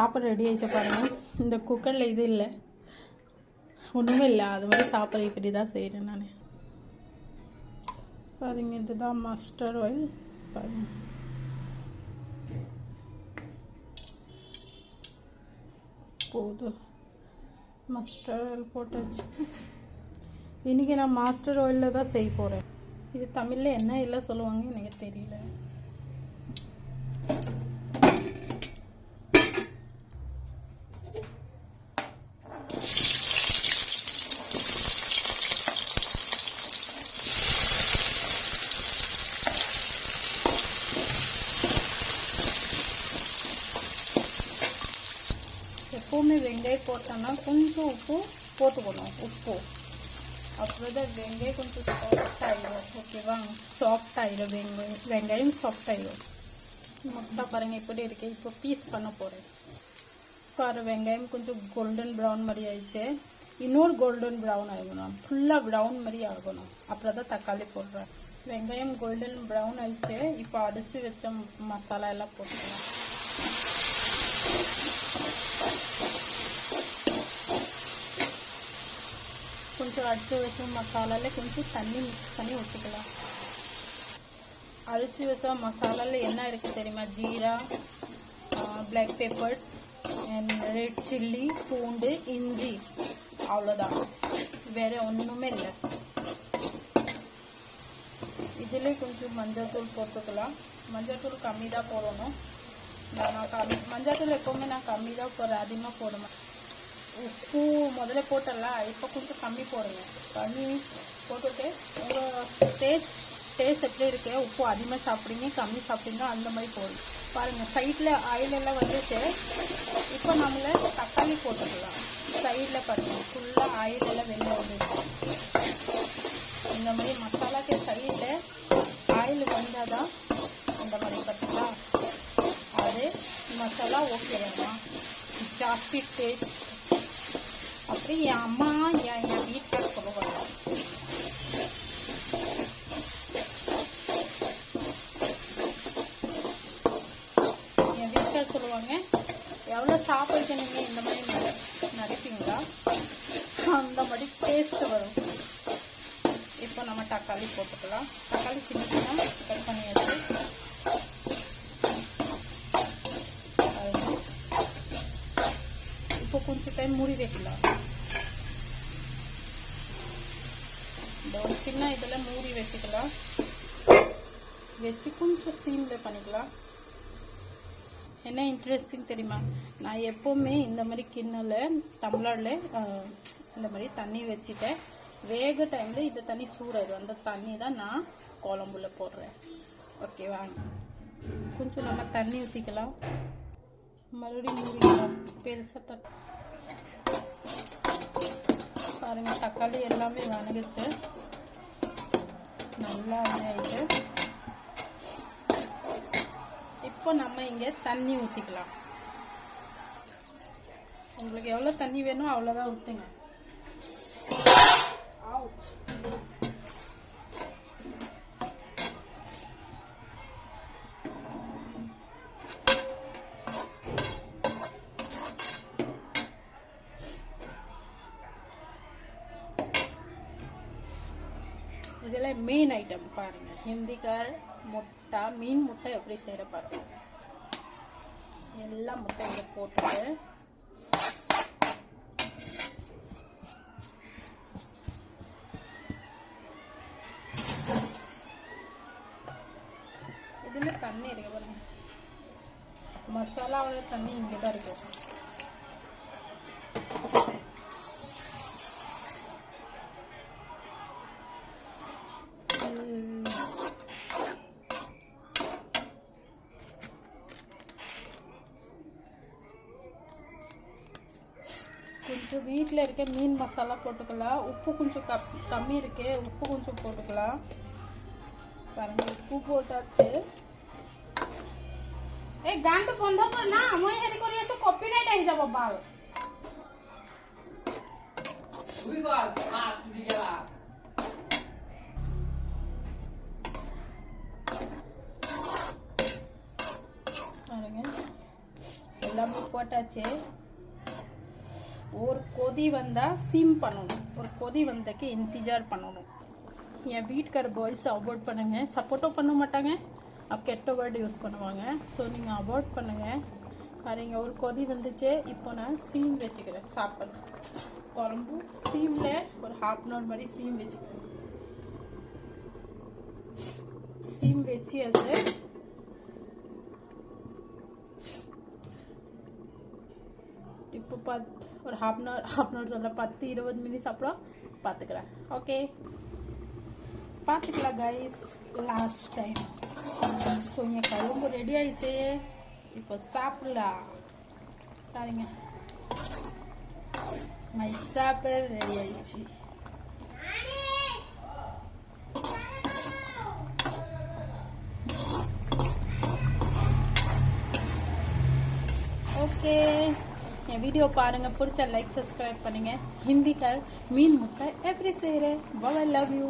சாப்பாடு ரெடி ஆயிடுச்சு பாருங்கள் இந்த குக்கரில் இது இல்லை. ஒன்றுமே இல்லை. அது மாதிரி சாப்பாடு இப்படி தான் செய்கிறேன் நான். பாருங்க இதுதான் மஸ்டர்ட் ஆயில் பாருங்க. போதும். மஸ்டர்ட் ஆயில் போட்டாச்சு இன்றைக்கி நான் மாஸ்டர் ஆயிலில் தான் செய்ய போகிறேன் இது தமிழில் என்ன இல்லை சொல்லுவாங்க எனக்கு தெரியல. எப்போவுமே வெங்காயம் போட்டோம்னா கொஞ்சம் உப்பு போட்டுக்கணும். உப்பு. அப்புறம் தான் வெங்காயம் கொஞ்சம் சாஃப்ட் ஆயிடும் ஓகேவா? சாஃப்ட் ஆயிடும் வெங்காயம் வெங்காயம் சாஃப்ட் ஆயிடும் முட்டை பாருங்க இப்படி இருக்கு. இப்போ பீஸ் பண்ண போகிறேன் பாரு வெங்காயம் கொஞ்சம் கோல்டன் ப்ரௌன் மாதிரி ஆயிடுச்சு. இன்னொரு கோல்டன் ப்ரௌன் ஆகணும் ஃபுல்லாக ப்ரௌன் மாதிரி ஆகணும். அப்புறம் தான் தக்காளி போடுறேன். வெங்காயம் கோல்டன் ப்ரௌன் ஆயிடுச்சு. இப்போ அடிச்சு வச்ச மசாலா எல்லாம் போட்டுக்கலாம். கொஞ்சம் அடிச்சு வச்ச மசாலாவில் கொஞ்சம் தண்ணி மிக்ஸ் பண்ணி வச்சுக்கலாம் அரைச்சி வச்ச மசாலாவில் என்ன இருக்குது தெரியுமா jeera black peppers and red chilli பூண்டு இஞ்சி. அவ்வளோதான் வேற ஒன்றுமே இல்லை இதில் கொஞ்சம் மஞ்சள் தூள் போட்டுக்கலாம் மஞ்சள் தூள் கம்மி தான் போடணும் நான் கம்மி மஞ்சள் தூள் எப்போவுமே நான் கம்மி தான் போடுறேன் அதிகமாக போடுவேன் உப்பு முதல்ல போட்டலாம் இப்போ கொஞ்சம் கம்மி போடுங்க. கம்மி போட்டுட்டு உங்கள் டேஸ்ட் டேஸ்ட் எப்படி இருக்கு? உப்பு அதிகமாக சாப்பிட்றீங்க கம்மி சாப்பிட்றீங்க அந்த மாதிரி போடுங்க பாருங்கள் சைடில் ஆயில் எல்லாம் வந்துட்டு இப்போ நம்மள தக்காளி போட்டுக்கலாம். சைடில் பாருங்க ஃபுல்லாக ஆயில் எல்லாம் வெளில வந்துருக்கு இந்த மாதிரி மசாலாக்கு சைடில் ஆயில் வந்தால் தான் அந்த மாதிரி பார்த்தீங்களா அது மசாலா ஓகேவா ஜாஸ்தி டேஸ்ட் வந்து என் அம்மா என் என் வீட்டுக்கார சொல்லுவாங்க என் வீட்டுக்கார சொல்லுவாங்க எவ்வளோ சாப்பிடுங்க நீங்கள் இந்த மாதிரி நடிப்பீங்களா அந்த மாதிரி டேஸ்ட் வரும் இப்போ நம்ம தக்காளி போட்டுக்கலாம் தக்காளி சின்ன சின்ன கட் பண்ணியாச்சு இப்போ கொஞ்சம் டைம் மூடி வைக்கலாம் இந்த ஒரு சின்ன இதில் மூடி வச்சுக்கலாம். வச்சு கொஞ்சம் சீமில் பண்ணிக்கலாம். என்ன இன்ட்ரெஸ்டிங் தெரியுமா? நான் எப்போவுமே இந்த மாதிரி கிண்ணலில் டம்ளரில் இந்த மாதிரி தண்ணி வச்சுட்டேன். வேக டைமில் இந்த தண்ணி சூடாயிடும் அந்த தண்ணி தான் நான் குழம்புல போடுறேன். ஓகேவா கொஞ்சம் நம்ம தண்ணி ஊற்றிக்கலாம் மறுபடியும் மூடிக்கலாம். பெருசாக தட் பாருங்கள் தக்காளி எல்லாமே வணங்குச்சு. நல்லா ஆயிட்டு இப்போ நம்ம இங்கே தண்ணி ஊற்றிக்கலாம் உங்களுக்கு எவ்வளோ தண்ணி வேணும் அவ்வளோதான் ஊற்றுங்க இதெல்லாம் மெயின் ஐட்டம் பாருங்க. ஹிந்திக்கார் முட்டை மீன் முட்டை எப்படி செய்கிற பாருங்க. எல்லா முட்டை இங்கே போட்டுட்டு. இதில் தண்ணி இருக்கு பாருங்க. மசாலாவோட தண்ணி இங்கே தான் இருக்கும் கொஞ்சம் வீட்டில் இருக்க மீன் மசாலா போட்டுக்கலாம் உப்பு கொஞ்சம் கப் கம்மி இருக்கு உப்பு கொஞ்சம் போட்டுக்கலாம் பாருங்க உப்பு போட்டாச்சு এই গানটো বন্ধ কৰ না মই হেৰি কৰি আছো কপিৰাইট আহি যাব বাল பாருங்க எல்லாமே போட்டாச்சு ஒரு கொதி வந்தால் சிம் பண்ணணும். ஒரு கொதி வந்தக்கு இன்திஜார் பண்ணணும். என் வீட்டுக்கார பாய்ஸ் அவாய்ட் பண்ணுங்க. சப்போர்ட்டும் பண்ண மாட்டாங்க. அப்போ கெட்ட வேர்டு யூஸ் பண்ணுவாங்க. ஸோ நீங்கள் அவாய்ட் பண்ணுங்க. பாருங்க ஒரு கொதி வந்துச்சு. இப்போ நான் சீம் வச்சுக்கிறேன். சாப்பிட்றேன் குழம்பு சீமில் ஒரு ஹாஃப் அன் ஹவர் மாதிரி சீம் வச்சுக்கிறேன். சீம் வச்சு அது இப்போ பத் ஒரு half an hour half an hour சொல்ல பத்து இருபது மினிட்ஸ் அப்புறம் பார்த்துக்கிறேன் ஓகே பார்த்துக்கலாம் கைஸ் லாஸ்ட் டைம் ஸோ என் குழம்பு ரெடி ஆயிடுச்சு இப்போ சாப்பிடலாம் பாருங்க மை சாப்பிட ரெடி ஆயிடுச்சு ஓகே என் வீடியோ பாருங்க. பிடிச்ச லைக் சப்ஸ்கிரைப் பண்ணுங்க. ஹிந்திக்கார் மீன் முட்டை எப்படி செய்கிறேன் பவ லவ் யூ